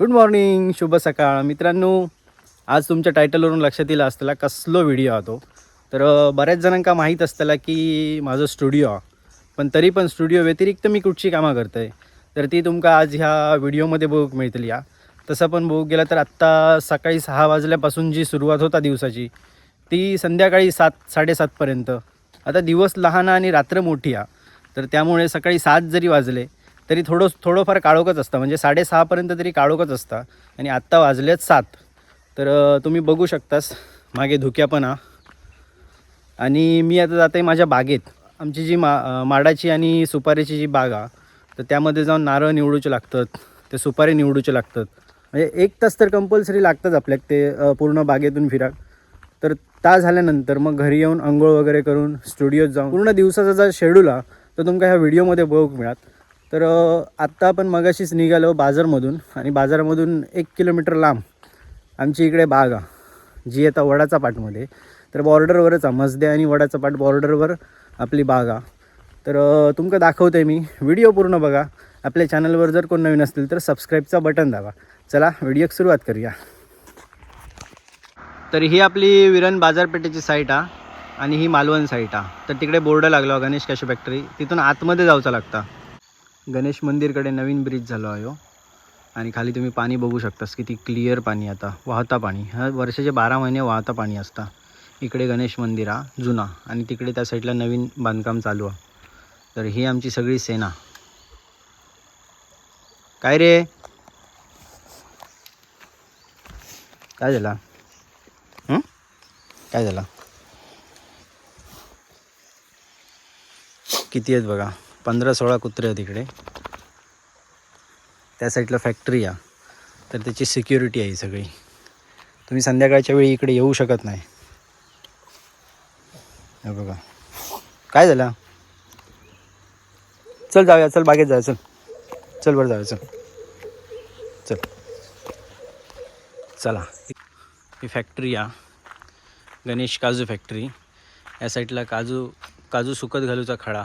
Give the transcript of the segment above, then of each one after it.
Good morning शुभ सकाळ. मित्रांनो आज तुमच्या टायटलवरून लक्षात येईल असताना कसलो व्हिडिओ हा तो. तर बऱ्याच जणांका माहीत असताना की माझं स्टुडिओ पण तरी पण स्टुडिओ व्यतिरिक्त मी कुठची कामं करतोय. तर ती तुमका आज ह्या व्हिडिओमध्ये बघूक मिळतली हा तसं पण बघू गेलं तर आत्ता सकाळी सहा वाजल्यापासून जी सुरुवात होता दिवसाची ती संध्याकाळी सात साडेसातपर्यंत आता दिवस लहान आणि रात्र मोठी आहे तर त्यामुळे सकाळी सात जरी वाजले तरी थोडं थोडंफार काळोखच असतं. म्हणजे साडेसहापर्यंत तरी काळोखच असतं. आणि आत्ता वाजलेत सात. तर तुम्ही बघू शकतास. मागे धुक्या पण हा. आणि मी आता जाते माझ्या बागेत. आमची जी मा माडाची आणि सुपारीची जी बाग आहे तर त्यामध्ये जाऊन नारळ निवडूचे लागतात. ते सुपारी निवडूचे लागतात. म्हणजे एक तास तर कंपल्सरी लागतंच आपल्याक ते पूर्ण बागेतून फिराक तर ता झाल्यानंतर मग घरी येऊन आंघोळ वगैरे करून स्टुडिओत जाऊन पूर्ण दिवसाचा जर शेड्यूल हा तर तुमका ह्या व्हिडिओमध्ये बघूक मिळत तर आत्ता आपण मगाशीच निघालो बाजारमधून आणि बाजारामधून एक किलोमीटर लांब आमची इकडे बाग आहे जी आता वडाचा पाटमध्ये. तर बॉर्डरवरच आहे मसदे आणि वडाचा पाट बॉर्डरवर आपली बाग. आहे तर तुमका दाखवते मी. व्हिडिओ पूर्ण बघा. आपल्या चॅनलवर जर कोण नवीन असतील तर सबस्क्राईबचा बटन दाबा. चला व्हिडिओक सुरुवात करूया. तर ही आपली विरण बाजारपेठेची साईट आहे आणि ही मालवण साईट आहे तर तिकडे बोर्ड लागलो हो, गणेश कॅश फॅक्टरी तिथून आतमध्ये जाऊचा लागता. गणेश मंदिरकडे नवीन ब्रिज झालो आहे आणि खाली तुम्ही पाणी बघू शकतास किती क्लिअर पाणी आता. वाहता पाणी. हा वर्षाचे बारा महिने वाहता पाणी असता. इकडे गणेश मंदिर हा जुना. आणि तिकडे त्या साईडला नवीन बांधकाम चालू आहे. तर ही आमची सगळी सेना. काय रे? काय झाला? काय झाला? किती आहेत बघा? पंधरा सोळा कुत्रे आहेत इकडे. त्या साईडला फॅक्टरी आहे. तर त्याची सिक्युरिटी आहे सगळी. तुम्ही संध्याकाळच्या वेळी इकडे येऊ शकत नाही. हे बघा. काय झालं? चल जाऊया चल बागेत जाऊया चल. चल बरं जाऊया चल. चल. चला. ही फॅक्टरी या. गणेश काजू फॅक्टरी या साईडला काजू काजू सुकत घालूचा खडा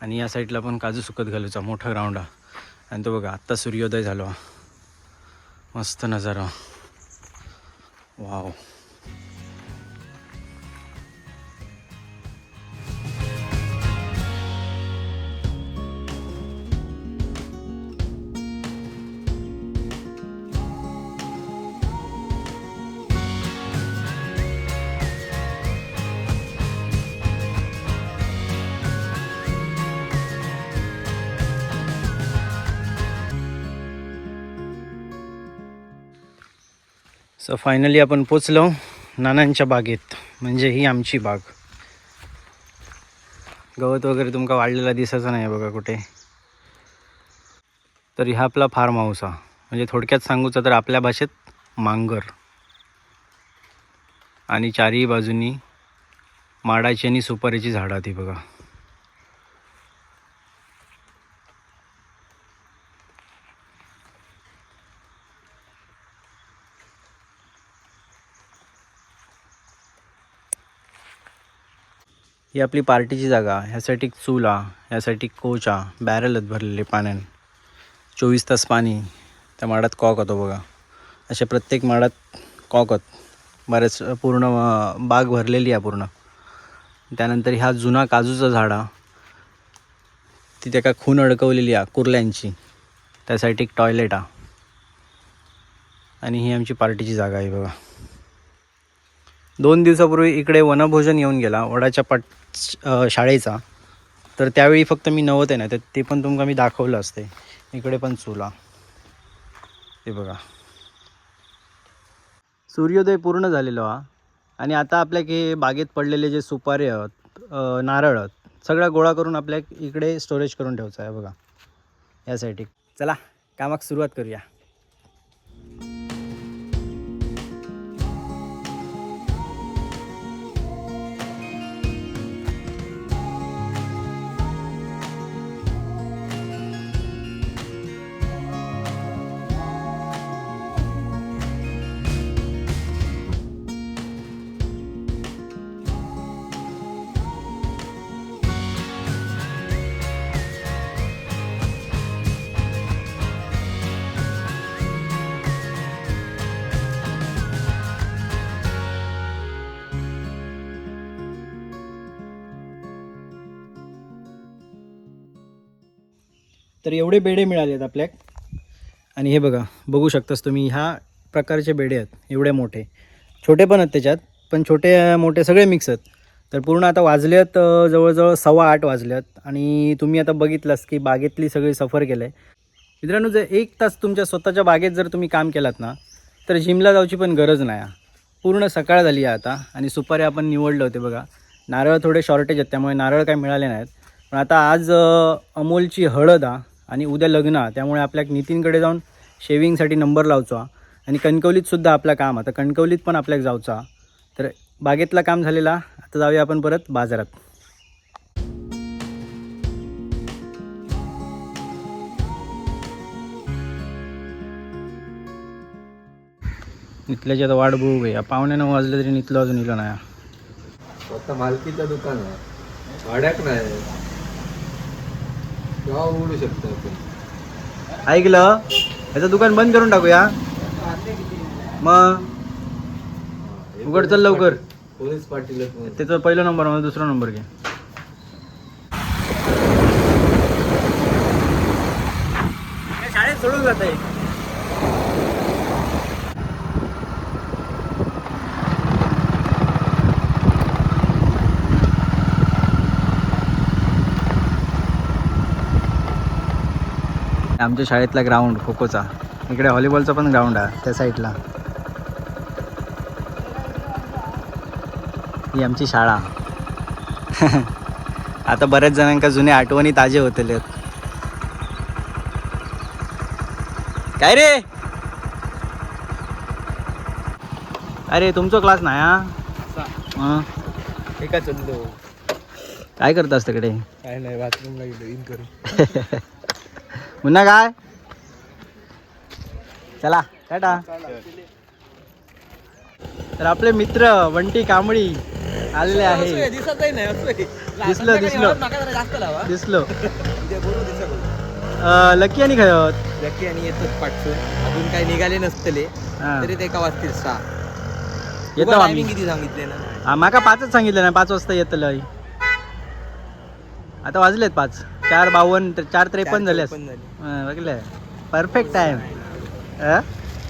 आणि या साईडला पण काजू सुकत घालूचा मोठा ग्राउंड आहे आणि तो बघा आत्ता सूर्योदय झालो. मस्त नजारा. वाव सो फायनली आपण पोचलो नानांच्या बागेत. म्हणजे ही आमची बाग. गवत वगैरे तुमका वाढलेला दिसायचं नाही बघा कुठे. तर हा आपला फार्म हाऊस हा. म्हणजे थोडक्यात सांगूचा तर आपल्या भाषेत मांगर. आणि चारही बाजूनी माडाची आणि सुपारीची झाडं ती बघा. ही आपली पार्टीची जागा. ह्यासाठी चूल ह्यासाठी कोचा बॅरलच भरलेले पाण्याने. चोवीस तास पाणी त्या माडात कॉक होतो बघा. अशा प्रत्येक माडात कॉक होत. बरेच पूर्ण बाग भरलेली आहे पूर्ण. त्यानंतर ह्या जुना काजूचा झाड ती त्याका खून अडकवलेली आहे कुर्ल्यांची. त्यासाठी एक टॉयलेट आहे. आणि ही आमची पार्टीची जागा आहे बघा. दोन दिवसापूर्वी इकडे वनभोजन येऊन गेला वडाच्या पट शाळेचा. तर त्यावेळी फक्त मी नव्हते ना तर ते पण तुमका मी दाखवलं असते. इकडे पण चुला. ते बघा. सूर्योदय पूर्ण झालेलो हा. आणि आता आपल्या हे बागेत पडलेले जे सुपारे आहेत नारळ आहेत सगळा गोळा करून आपल्या इकडे स्टोरेज करून ठेवायचा आहे बघा. यासाठी. चला कामाक सुरुवात करूया. तर एवढे बेडे मिळाले आहेत आपल्याक. आणि हे बघा बघू शकतास तुम्ही ह्या प्रकारचे बेडे आहेत एवढे मोठे. छोटे पण आहेत त्याच्यात पण छोटे मोठे सगळे मिक्स आहेत. तर पूर्ण आता वाजले आहेत जवळजवळ सव्वा आठ वाजल्यात आणि तुम्ही आता बघितलंस की बागेतली सगळी सफर केलं आहे मित्रांनो जर एक तास तुमच्या स्वतःच्या बागेत जर तुम्ही काम केलात ना तर जिमला जाऊची पण गरज नाही पूर्ण सकाळ झाली आहे आता आणि सुपारी आपण निवडले होते बघा. नारळ थोडे शॉर्टेज आहेत त्यामुळे नारळ काय मिळाले नाहीत. पण आता आज अमोलची हळद आ आणि उद्या लग्न त्यामुळे आपल्या नितीनकडे जाऊन शेविंगसाठी नंबर लावचा. आणि कणकवलीतसुद्धा आपलं काम आता कणकवलीत पण आपल्याक जाऊचा. तर बागेतला काम झालेला आता जाऊया आपण परत बाजारात. नितल्याची आता वाट बघू या पावणे नऊ वाजले तरी नितलं अजून इलं नाही. आता मालकीचं दुकान आहे. भाड्याक नाही. केव्हा उघडू शकतो आपण. ऐकलं? याचं दुकान बंद करून टाकूया. मग? उघड चल लवकर. पोलीस पाटील. त्याचा पहिला नंबर मला दुसरा नंबर घे. शाळेत सोडून जात आहे आमच्या शाळेतला ग्राउंड खो खोचा इकडे व्हॉलीबॉलचा पण ग्राउंड आहे त्या साईडला ही आमची शाळा. आता बऱ्याच जणांका जुन्या आठवणी ताजे होतले. काय रे? अरे तुमचा क्लास नाही हा? काय करतास तिकडे? काय नाही बाथरूमला गेलो इन करू पुन्हा काय? चला टाटा. तर आपले मित्र वंटी कांबळी आलेले आहे. दिसलं दिसलं. दिसलो. लकी आणि खयत जकी आणि येतच पाठसून अजून काही निघाले नसतले. तरी ते एका वाजतील सहा. येतो आम्ही. किती सांगितले ना? माका पाचच सांगितलं ना पाच वाजता येतलं आता वाजलेत पाच. चार बावन्न चार त्रेपन्न झाले पण झाले. बघले परफेक्ट टाइम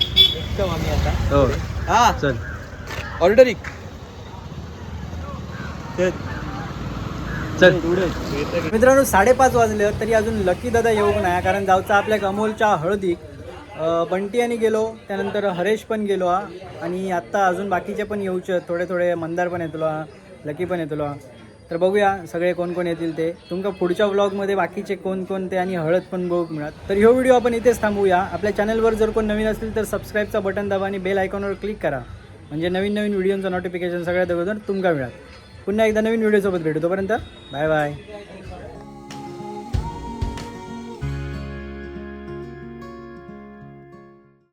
एकदम आम्ही आता. हो. हा. चल. ऑर्डर एक. चल. मित्रांनो साडेपाच वाजले तरी अजून लकी दादा येऊ नाही कारण जाऊचा आपल्या अमोलच्या हळदीक अं, बंटी आणि गेलो त्यानंतर हरेश पण गेलो हा. आणि आत्ता अजून बाकीचे पण येऊचे. थोडे थोडे मंदार पण येतलो हा. लकी पण येतलो हा. तर बघूया सगळे कोण कोण येतील ते. तुमका पुढच्या व्लॉगमध्ये बाकीचे कोण कोण ते आणि हळद पण बघू मिळत तर ह्यो व्हिडिओ आपण इथेच थांबूया. आपल्या चॅनलवर जर कोण नवीन असतील तर सबस्क्राईबचा बटन दाबा आणि बेल आयकॉनवर क्लिक करा. म्हणजे नवीन नवीन व्हिडिओचं नोटिफिकेशन सगळ्यात अगोदर तुमका मिळत पुन्हा एकदा नवीन व्हिडिओसोबत भेटू. तोपर्यंत बाय बाय